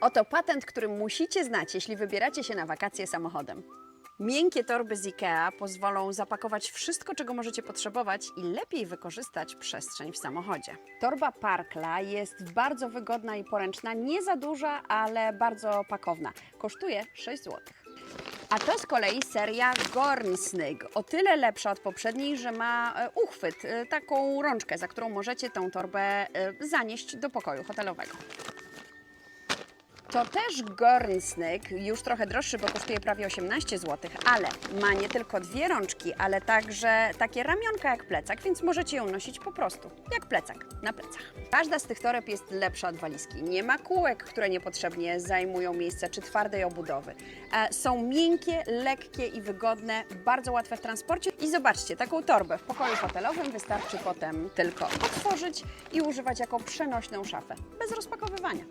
Oto patent, który musicie znać, jeśli wybieracie się na wakacje samochodem. Miękkie torby z IKEA pozwolą zapakować wszystko, czego możecie potrzebować i lepiej wykorzystać przestrzeń w samochodzie. Torba Parkla jest bardzo wygodna i poręczna, nie za duża, ale bardzo pakowna. Kosztuje 6 zł. A to z kolei seria Gornsnig. O tyle lepsza od poprzedniej, że ma e, uchwyt, e, taką rączkę, za którą możecie tą torbę e, zanieść do pokoju hotelowego. To też Gornsnig, już trochę droższy, bo kosztuje prawie 18 zł, ale ma nie tylko dwie rączki, ale także takie ramionka jak plecak, więc możecie ją nosić po prostu, jak plecak, na plecach. Każda z tych toreb jest lepsza od walizki. Nie ma kółek, które niepotrzebnie zajmują miejsce, czy twardej obudowy. E, Są miękkie, lekkie i wygodne, bardzo łatwe w transporcie. I zobaczcie, taką torbę w pokoju hotelowym wystarczy potem tylko otworzyć i używać jako przenośną szafę, bez rozpakowywania.